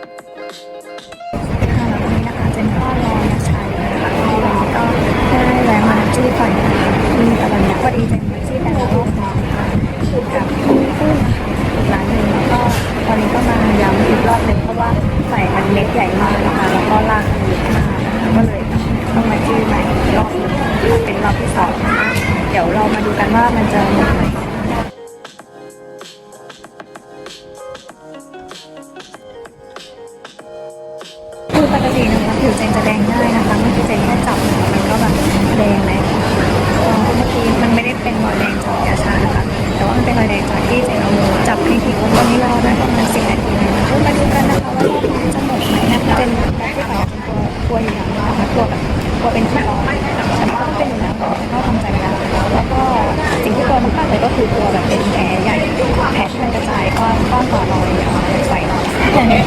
ค่ะแล้ววันนี้นะคะเจนก็รอนักชายนะคะที่วันนี้ก็ได้แวะมาจี้ก่อนนะคะที่แต่วันนี้พอดีเจนมาจี้แต่ละรอบนะคะกับพี่ปุ้มนะคะร้านหนึ่งแล้วก็ตอนนี้ก็มาย้ำอีกรอบหนึ่งเพราะว่าใส่มันเม็ดใหญ่มากนะคะแล้วก็ลากมันเยอะมากก็เลยต้องมาจี้ใหม่อีกรอบหนึ่งเป็นรอบที่สองนะคะเดี๋ยวเรามาดูกันว่ามันจะ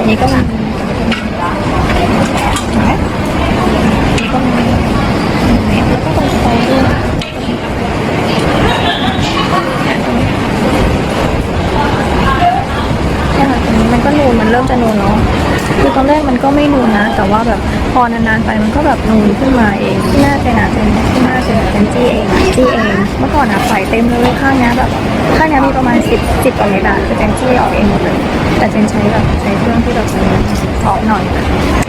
อย่างนี้ตัวนี้ก็มี คือตอนแรกมันก็ไม่นูนนะ แต่ว่าแบบพอนานๆไปมันก็แบบนูนขึ้นมาเองที่หน้าเจนอะเจนที่หน้าเจนอะเจนจี้เองจี้เอง เมื่อก่อนอะใส่เต็มเลยข้างเนี้ยแบบข้างเนี้ยมีประมาณสิบสิบกว่าเม็ดอะคือเจนจี้ออกเองหมดเลย แต่เจนใช้แบบใช้เครื่องที่แบบมันออกหน่อย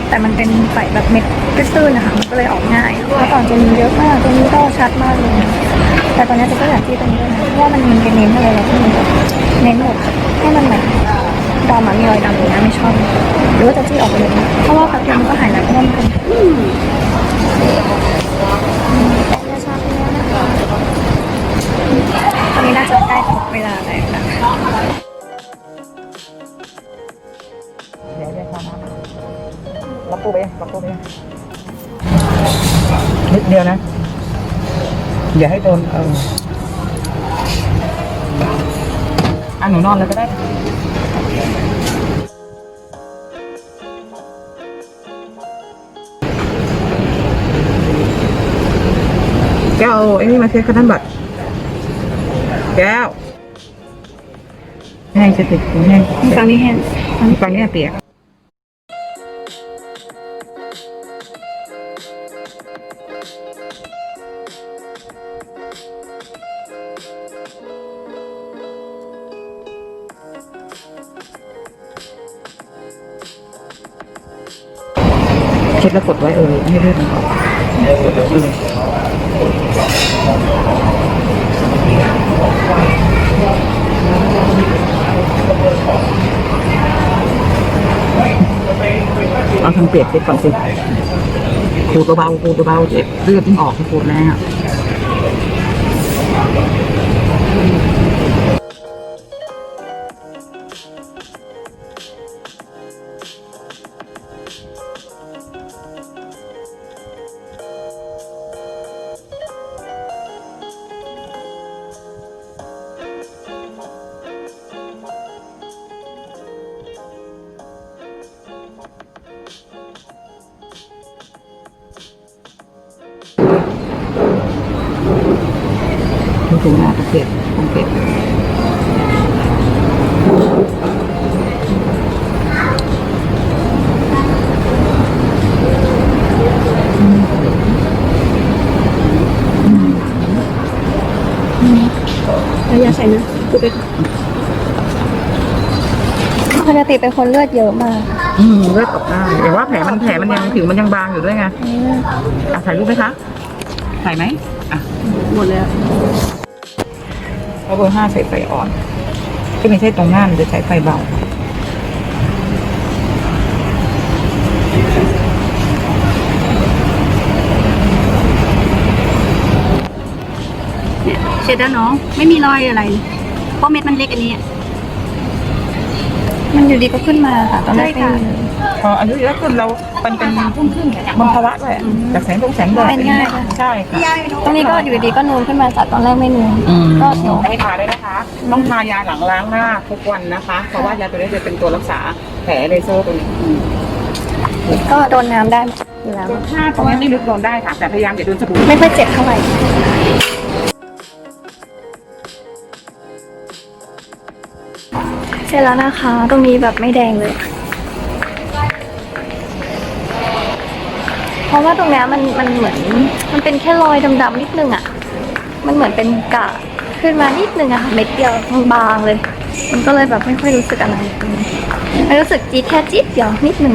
แต่มันเป็นใส่แบบเม็ดตื้นๆนะคะมันก็เลยออกง่ายเมื่อก่อนจะมีเยอะมากตัวนี้ก็ชัดมากเลย แต่ตอนนี้จะก็อยากที่ตรงนี้ด้วยนะเพราะว่ามันมันเป็นเน้นอะไรแล้วที่มันเน้นหมดให้มันแบบ ดำอะมีรอยดำอยู่นะไม่ชอบ หรือว่าจะจี้ออกไปเลยเพราะว่าแป๊บเดียวมันก็หายแล้วเพราะว่ามันเป็นตอนนี้น่าจะใกล้ถึงเวลาแล้วนะคะเดี๋ยวเดี๋ยวทำนะล็อกตู้ไปยังล็อกตู้ไปนิดเดียวนะ อย่าให้โดนเอออะหนูนอนเลยก็ได้ แก้วเอาไอ้นี่มาเช็ดคันนั้นบัตรแก้วแห้งจะติดแห้งฝั่งนี้แห้งฟังเนี่ยเปียกเช็ดแล้วกดไว้เออให้เลือดมันออก เอาทางเปียกเช็ดก่อนสิขูดเบาๆขูดเบาๆเจ็บเลือดที่ออกขูดแรงอะ ถึงนาตะเกียบตะเกียบ嗯แล้วอย่าใส่นะกูไปปกติเป็นคนเลือดเยอะมาก อืมเลือดออกได้แต่ว่าแผลมันแผลมันยังผิวมันยังบางอยู่ด้วยไงอะถ่ายรูปไหมคะ ถ่ายไหมอะ หมดเลยอะ เพราะเบอร์ห้าใช้ไฟอ่อนที่ไม่ใช่ตรงหน้ามันจะใช้ไฟเบาเนี่ยเสร็จแล้วเนาะไม่มีรอยอะไร เพราะเม็ดมันเล็กอันนี้ มันอยู่ดีก็ขึ้นมาค่ะตอนแรกใช่ค่ะไม่มี พออายุเยอะขึ้นเราเป็นเป็นทุ่มครึ่งบนภาวะด้วยจากแสงตรงแสงแดดเป็นง่ายใช่ค่ะตรงนี้ก็อยู่ดีๆก็นูนขึ้นมาจากตอนแรกไม่นูนก็เดี๋ยวให้ทาด้วยนะคะ ต้องทายาหลังล้างหน้าทุกวันนะคะ เพราะว่ายาตัวนี้จะเป็นตัวรักษาแผลเลเซอร์ตัวนี้ก็โดนน้ำได้อยู่แล้วถ้าตรงนี้ไม่ลึกโดนได้ค่ะแต่พยายามอย่าโดนสบู่ไม่ค่อยเจ็บเท่าไหร่เสร็จแล้วนะคะ ตรงนี้แบบไม่แดงเลย ราะว่าตรงเนี้ยมันมันเหมือนมันเป็นแค่รอยดำๆนิดนึงอะมันเหมือนเป็นกะขึ้นมานิดนึงอะค่ะเม็ดเดียวบางๆเลย มันก็เลยแบบไม่ค่อยรู้สึกอะไรไม่รู้สึกจี๊ดแค่จี๊ดเดียวนิดนึง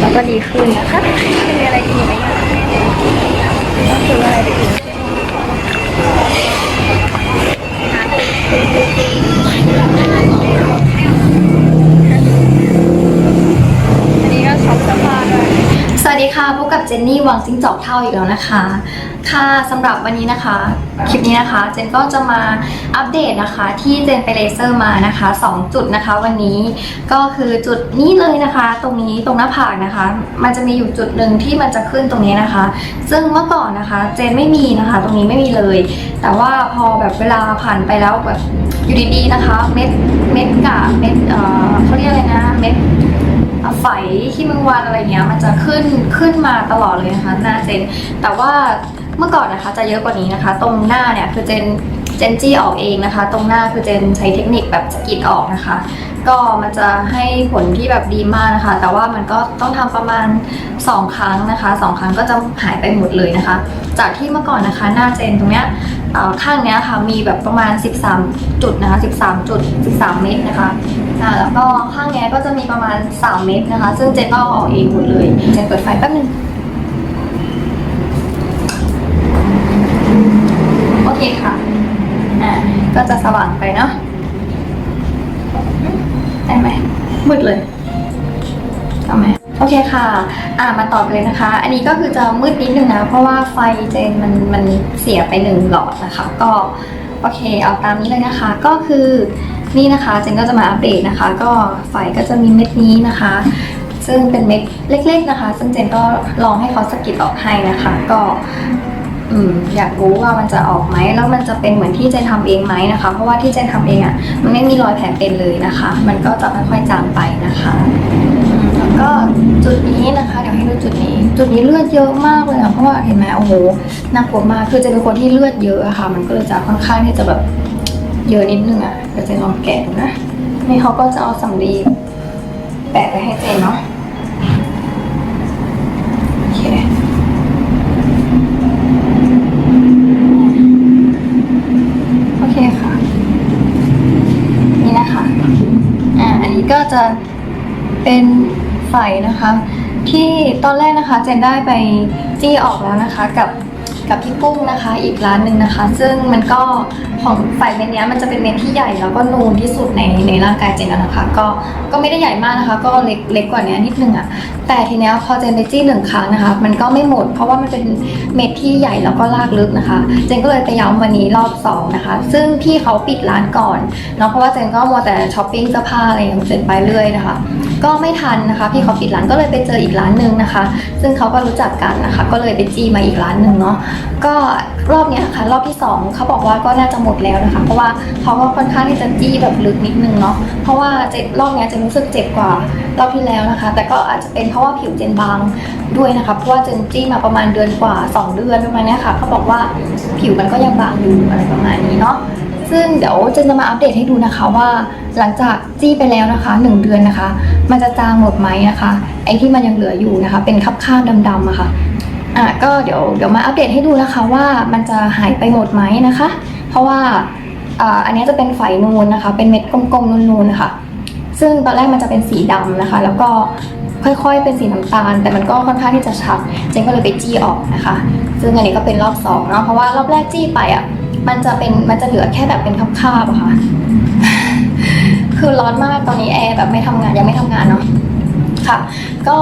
แล้วก็ดีขึ้นนะคะมีอะไรอีกไหมอะก็คืออะไรไปอีกอัน ค่ะพบกับเจนนี่วังซิงจอกเท่าอีกแล้วนะคะ ค่ะสำหรับวันนี้นะคะ คลิปนี้นะคะ เจนก็จะมาอัปเดตนะคะ ที่เจนไปเลเซอร์มานะคะ 2 จุดนะคะ วันนี้ก็คือจุดนี้เลยนะคะ ตรงนี้ตรงหน้าผากนะคะ มันจะมีอยู่จุดหนึ่งที่มันจะขึ้นตรงนี้นะคะ ซึ่งเมื่อก่อนนะคะ เจนไม่มีนะคะ ตรงนี้ไม่มีเลย แต่ว่าพอแบบเวลาผ่านไปแล้วแบบอยู่ดีๆนะคะ เม็ดเม็ดกากเม็ดเอ่อเขาเรียกอะไรนะเม็ด ไฝที่มึงวันอะไรเงี้ยมันจะขึ้นขึ้นมาตลอดเลยนะคะหน้าเจนแต่ว่าเมื่อก่อนนะคะจะเยอะกว่านี้นะคะ ตรงหน้าเนี่ยคือเจนเจนจี้ออกเองนะคะ ตรงหน้าคือเจนใช้เทคนิคแบบสกรีดออกนะคะ ก็มันจะให้ผลที่แบบดีมากนะคะ แต่ว่ามันก็ต้องทำประมาณ 2 ครั้งนะคะ 2 ครั้งก็จะหายไปหมดเลยนะคะ จากที่เมื่อก่อนนะคะ หน้าเจนตรงเนี้ย ข้างเนี้ยค่ะมีแบบประมาณ 13 จุดนะคะ 13 จุด 13 เม็ดนะคะอ่าแล้วก็ข้างเนี้ยก็จะมีประมาณ 3 เม็ดนะคะ ซึ่งเจนก็เอาอกเองหมดเลย เจนเปิดไฟแป๊บนึงโอเคค่ะอ่าก็จะสว่างไปเนาะได้ไหมมืดเลยทำไม โอเคค่ะ อ่ามาต่อเลยนะคะ อันนี้ก็คือจะมืดนิดนึงนะ เพราะว่าไฟเจนมันมันเสียไปหนึ่งหลอดนะคะ ก็โอเคเอาตามนี้เลยนะคะ ก็คือนี่นะคะเจนก็จะมาอัปเดตนะคะ ก็ไฟก็จะมีเม็ดนี้นะคะ ซึ่งเป็นเม็ดเล็ก ๆนะคะ ซึ่งเจนก็ลองให้เขาสะกิดออกให้นะคะ ก็อืมอยากรู้ว่ามันจะออกไหมแล้วมันจะเป็นเหมือนที่เจนทำเองไหมนะคะ เพราะว่าที่เจนทำเองอะ่ะมันไม่มีรอยแผลเป็นเลยนะคะ มันก็จะค่อยๆจางไปนะคะ ก็จุดนี้นะคะเดี๋ยวให้ดูจุดนี้ จุดนี้เลือดเยอะมากเลยอะเพราะว่าเห็นไหมโอ้โหน่ากลัวมากคือจนเป็นคนที่เลือดเยอะอะค่ะ มันก็เลยจะค่อนข้างที่จะแบบเยอะนิดนึงอะเดี๋ยวเจนลองแกะดูนะนี่เขาก็จะเอาสำลีแปะไปให้เจนเนาะโอเคโอเคค่ะ นี่นะคะอ่าอันนี้ก็จะเป็น ไฟนะคะ ที่ตอนแรกนะคะเจนได้ไปจี้ออกแล้วนะคะกับกับพี่ปุ้งนะคะ อีกร้านหนึ่งนะคะ ซึ่งมันก็ของไฟเม็ดนี้มันจะเป็นเม็ดที่ใหญ่แล้วก็นูนที่สุดในในร่างกายเจนนะคะ ก็ก็ไม่ได้ใหญ่มากนะคะ ก็เล็กเล็กกว่านี้นิดนึงอะแต่ทีนี้พอเจนไปจี้หนึ่งครั้งนะคะ มันก็ไม่หมด เพราะว่ามันเป็นเม็ดที่ใหญ่แล้วก็ลากลึกนะคะ เจนก็เลยไปย้ำวันนี้รอบสองนะคะ ซึ่งพี่เขาปิดร้านก่อนเนาะเพราะว่าเจนก็มัวแต่ช้อปปิ้งเสื้อผ้าอะไรอย่างเงี้ยเจนไปเรื่อยนะคะ ก็ไม่ทันนะคะพี่เขาปิดร้านก็เลยไปเจออีกร้านหนึ่งนะคะ ซึ่งเขาก็รู้จักกันนะคะ ก็เลยไปจี้มาอีกร้านหนึ่งเนาะก็รอบเนี้ยค่ะรอบที่สองเขาบอกว่าก็น่าจะหมดแล้วนะคะ เพราะว่าเขาก็ค่อนข้างที่จะจี้แบบลึกนิดนึงเนาะเพราะว่าเจ็บรอบเนี้ยจนรู้สึกเจ็บกว่ารอบที่แล้วนะคะ แต่ก็อาจจะเป็นเพราะว่าผิวเจนบางด้วยนะคะเพราะว่าเจนจี้มาประมาณเดือนกว่าสองเดือนประมาณเนี้ยค่ะเขาบอกว่าผิวมันก็ยังบางอยู่อะไรประมาณนี้เนาะ ซึ่งเดี๋ยวเจนจะมาอัปเดตให้ดูนะคะว่าหลังจากจี้ไปแล้วนะคะ 1 เดือนนะคะ มันจะจางหมดไหมนะคะ ไอ้ที่มันยังเหลืออยู่นะคะ เป็นคับข้างดำๆอะค่ะอะก็เดี๋ยวเดี๋ยวมาอัปเดตให้ดูนะคะว่ามันจะหายไปหมดไหมนะคะ เพราะว่าอ่าอันนี้จะเป็นไฝนูนนะคะ เป็นเม็ดกลมๆนูนๆนะคะ ซึ่งตอนแรกมันจะเป็นสีดำนะคะ แล้วก็ ค่อยๆ เป็นสีน้ำตาล แต่มันก็ค่อนข้างที่จะชัด เจนก็เลยไปจี้ออกนะคะ ซึ่งอันนี้ก็เป็นรอบสองเนาะ เพราะว่ารอบแรกจี้ไปอะ มันจะเป็น มันจะเหลือแค่แบบเป็นคาบๆอะค่ะ คือร้อนมากตอนนี้แอร์แบบไม่ทำงานยังไม่ทำงานเนาะ ค่ะ ก็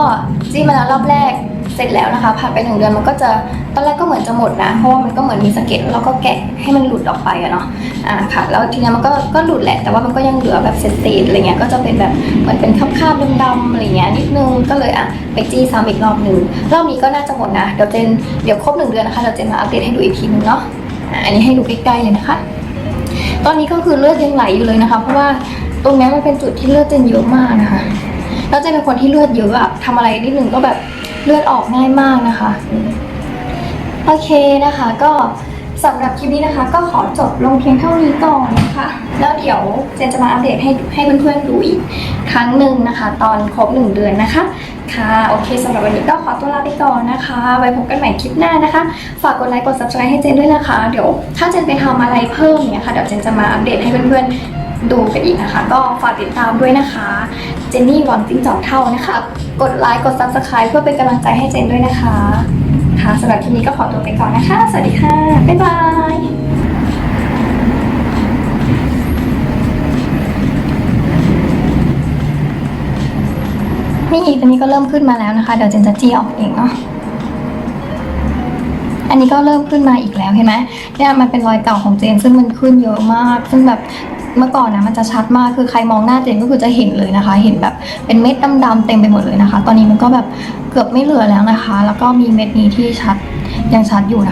จี้มาแล้วรอบแรก ร็จแล้วนะคะผ่านไปหนึ่งเดือนมันก็จะตอนแรกก็เหมือนจะหมดนะเพราะว่ามันก็เหมือนมีสะเก็ดแล้วก็แกะให้มันหลุดออกไปอะเนาะอ่าค่ะแล้วทีนี้มันก็ก็หลุดแหละแต่ว่ามันก็ยังเหลือแบบเศษๆอะไรเงี้ยก็จะเป็นแบบเหมือนเป็นคราบๆดำๆอะไรเงี้ยนิดนึงก็เลยอะไปจี้ซ้ำอีกรอบหนึ่งรอบนี้ก็น่าจะหมดนะเดี๋ยวเจนเดี๋ยวครบหนึ่งเดือนนะคะเดี๋ยวเจนมาอัปเดตให้ดูอีกทีนึงเนาะอันนี้ให้ดูใกล้ๆเลยนะคะ ตอนนี้ก็คือเลือดยังไหลอยู่เลยนะคะ เพราะว่าตรงนี้มันเป็นจุดที่เลือดเจนเยอะมากนะคะแล้วเจนเป็นคนที่เลือดเยอะอะทำอะไรนิดนึงก็แบบ เลือดออกง่ายมากนะคะ โอเคนะคะก็สำหรับคลิปนี้นะคะ ก็ขอจบลงเพียงเท่านี้ก่อนนะคะ แล้วเดี๋ยวเจนจะมาอัปเดตให้ให้เพื่อนๆดูอีกครั้งหนึ่งนะคะ ตอนครบหนึ่งเดือนนะคะ ค่ะโอเคสำหรับวันนี้ก็ขอตัวลาไปก่อนนะคะ ไว้พบกันใหม่คลิปหน้านะคะ ฝากกดไลค์กด subscribe ให้เจนด้วยนะคะ เดี๋ยวถ้าเจนไปทำอะไรเพิ่มเนี่ยค่ะเดี๋ยวเจนจะมาอัปเดตให้เพื่อนๆ ดูกันอีกนะคะ ก็ฝากติดตามด้วยนะคะ เจนนี่หวังจิ้งจอกเท่านะคะ กดไลค์กด subscribe เพื่อเป็นกำลังใจให้เจนด้วยนะคะ ค่ะสำหรับคลิปนี้ก็ขอตัวไปก่อนนะคะ สวัสดีค่ะ บ๊ายบายนี่ตอนนี้ก็เริ่มขึ้นมาแล้วนะคะ เดี๋ยวเจนจะจี้ออกเองเนาะ อันนี้ก็เริ่มขึ้นมาอีกแล้วเห็นไหมเนี่ยมันเป็นรอยเก่าของเจนซึ่งมันขึ้นเยอะมาก ซึ่งแบบ เมื่อก่อนนะมันจะชัดมากคือใครมองหน้าเจนก็คือจะเห็นเลยนะคะ เห็นแบบเป็นเม็ดดำๆเต็มไปหมดเลยนะคะ ตอนนี้มันก็แบบเกือบไม่เหลือแล้วนะคะ แล้วก็มีเม็ดนี้ที่ชัดยังชัดอยู่นะคะ